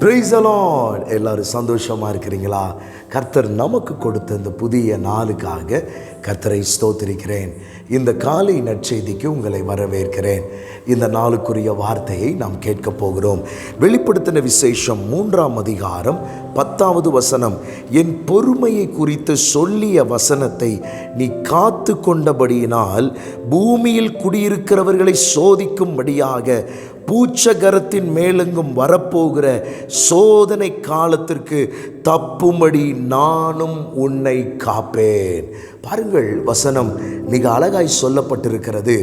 Praise எல்லாரும் சந்தோஷமாக இருக்கிறீங்களா? கர்த்தர் நமக்கு கொடுத்த இந்த புதிய நாளுக்காக கர்த்தரை ஸ்தோத்திரிக்கிறேன். இந்த காலை நற்செய்திக்கு உங்களை வரவேற்கிறேன். இந்த நாளுக்குரிய வார்த்தையை நாம் கேட்கப் போகிறோம். வெளிப்படுத்தின விசேஷம் மூன்றாம் அதிகாரம் பத்தாவது வசனம். என் பொறுமையை குறித்து சொல்லிய வசனத்தை நீ காத்து கொண்டபடியினால் பூமியில் குடியிருக்கிறவர்களை சோதிக்கும்படியாக பூச்சகரத்தின் மேலெங்கும் வரப்போகிற சோதனை காலத்திற்கு தப்பும்படி நானும் உன்னை காப்பேன். பாருங்கள் வசனம் மிக அழகாய் சொல்லப்பட்டிருக்கிறது.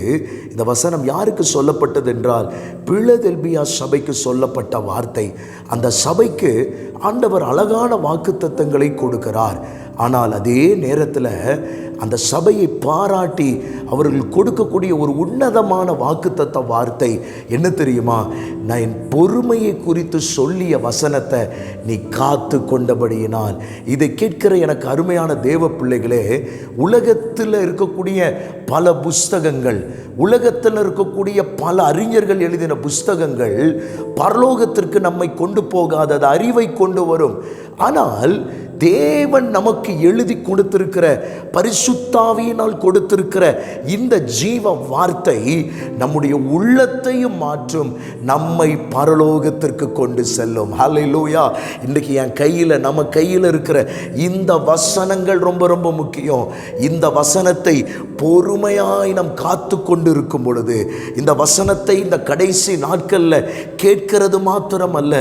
இந்த வசனம் யாருக்கு சொல்லப்பட்டது என்றால் பிளதெல்பியா சபைக்கு சொல்லப்பட்ட வார்த்தை. அந்த சபைக்கு ஆண்டவர் அழகான வாக்கு கொடுக்கிறார். ஆனால் அதே நேரத்தில் அந்த சபையை பாராட்டி அவர்கள் கொடுக்கக்கூடிய ஒரு உன்னதமான வாக்குத்தத்த வார்த்தை என்ன தெரியுமா? நான் என் பொறுமையை குறித்து சொல்லிய வசனத்தை நீ காத்து கொண்டபடியினால். இதை கேட்கிற எனக்கு அருமையான தேவ பிள்ளைகளே உலகத்தில் இருக்கக்கூடிய பல புஸ்தகங்கள் உலகத்தில் இருக்கக்கூடிய பல அறிஞர்கள் எழுதின புஸ்தகங்கள் பரலோகத்திற்கு நம்மை கொண்டு போகாதது அறிவை கொண்டு வரும். ஆனால் தேவன் நமக்கு எழுதி கொடுத்திருக்கிற பரிசுத்தாவியினால் கொடுத்திருக்கிற இந்த ஜீவ வார்த்தை நம்முடைய உள்ளத்தையும் மாற்றும் நம்மை பரலோகத்திற்கு கொண்டு செல்லும். ஹalleluya இன்றைக்கி என் கையில் நம்ம கையில் இருக்கிற இந்த வசனங்கள் ரொம்ப ரொம்ப முக்கியம். இந்த வசனத்தை பொறுமையாய் நாம் காத்து கொண்டு இருக்கும் பொழுது இந்த வசனத்தை இந்த கடைசி நாட்களில் கேட்கிறது அல்ல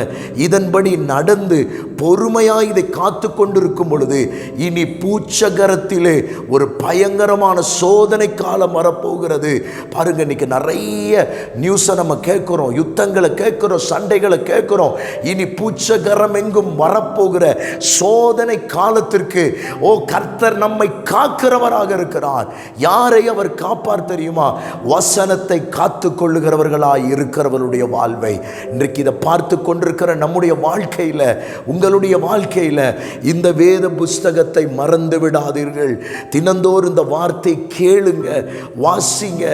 இதன்படி நடந்து பொறுமையாய் இதை காத்து கொண்டிருக்கும் பொழுது இனி பூச்சகரத்திலே ஒரு பயங்கரமான சோதனை காலம் வரப்போகிறது. பாருங்க இன்னைக்கு நிறைய நியூஸை நம்ம கேட்குறோம் யுத்தங்களை கேட்குறோம் சண்டைகளை கேட்குறோம். இனி பூச்சகரம் எங்கும் வரப்போகிற சோதனை காலத்திற்கு ஓ கர்த்தர் நம்மை காக்கிறவராக இருக்கிறார். யாரை அவர் காப்பார் தெரியுமா? வசனத்தை காத்து கொள்ளுகிறவர்களாய் இருக்கிறவருடைய வாழ்வை. இன்றைக்கு இதை பார்த்து கொண்டிருக்கிற நம்முடைய வாழ்க்கையில் உங்களுடைய வாழ்க்கையில் இந்த வேத புஸ்தகத்தை மறந்து விடாதீர்கள். தினந்தோறும் இந்த வார்த்தை கேளுங்க வாசிங்க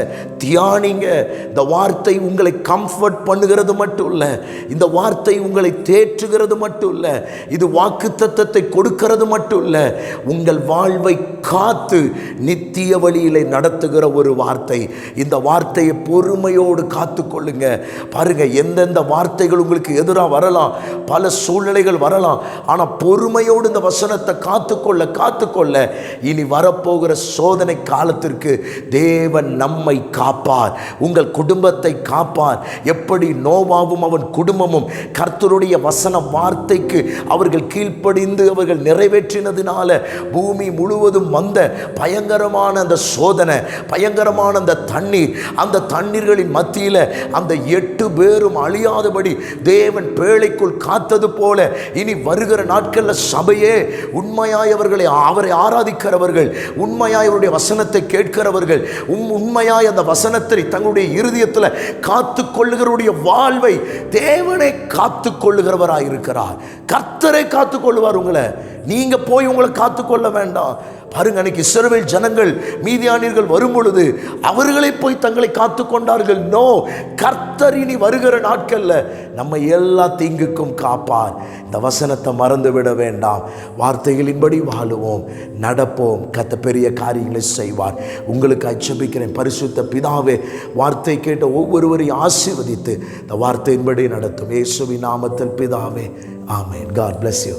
தியானிங்க. இந்த வார்த்தை உங்களை கம்ஃபர்ட் பண்ணுகிறது மட்டும் இல்லை இந்த வார்த்தை உங்களை தேற்றுகிறது மட்டும் இல்லை இது வாக்கு தத்தத்தை கொடுக்கிறது மட்டும் இல்லை உங்கள் வாழ்வை காத்து நித்திய வழி வழியிலே நடத்துகிற ஒரு வார்த்தை. இந்த வார்த்தையை பொறுமையோடு காத்து கொள்ளுங்க பாருங்க எந்தெந்த வார்த்தைகள் உங்களுக்கு எதிராக வரலாம் பல சூழ்நிலைகள் வரலாம். ஆனால் பொறுமையோடு இந்த வசனத்தை காத்துக்கொள்ள காத்துக்கொள்ள இனி வரப்போகிற சோதனை காலத்திற்கு தேவன் நம்மை காப்பார். உங்கள் குடும்பத்தை காப்பார். எப்படி நோவாவும் அவன் குடும்பமும் கர்த்தருடைய வசன வார்த்தைக்கு அவர்கள் கீழ்ப்படிந்து அவர்கள் நிறைவேற்றினதினால பூமி முழுவதும் வந்த பயங்கரமான அந்த சோதனை பயங்கரமான அந்த தண்ணீர். அந்த தண்ணீர்களின் மத்தியில் அந்த எட்டு பேரும் அழியாதபடி தேவன் பேழைக்குள் காத்தது போல இனி வருகிற நாட்களில் சபையே உண்மையாய் அவர்களை அவரை ஆராதிக்கிறவர்கள் உண்மையாய் அவருடைய வசனத்தை கேட்கிறவர்கள் உம் உண்மையாய் அந்த வசனத்தை தங்களுடைய இருதயத்தில் காத்து கொள்ளுகிறவருடைய வாழ்வை தேவனை காத்து கொள்ளுகிறவராக இருக்கிறார் கர்த்தரை காத்து கொள்ளுவார் உங்களை. நீங்கள் போய் உங்களை காத்துக்கொள்ள வேண்டாம். பாருங்க அன்னைக்கு இஸ்ரவேல் ஜனங்கள் மீதியானியர்கள் வரும் பொழுது அவர்களை போய் தங்களை காத்து கொண்டார்கள் நோ கர்த்தர் இனி வருகிற நாட்கள்ல நம்ம எல்லா தீங்குக்கும் காப்பார். இந்த வசனத்தை மறந்து விட வேண்டாம். வார்த்தைகளின்படி வாழுவோம் நடப்போம். கத்த பெரிய காரியங்களை செய்வார். உங்களுக்கு அச்சபிக்கிறேன் பரிசுத்த பிதாவே வார்த்தை கேட்ட ஒவ்வொருவரையும் ஆசீர்வதித்து இந்த வார்த்தையின்படி நடத்தும். இயேசுவின் நாமத்தில் பிதாவே ஆமேன். God bless you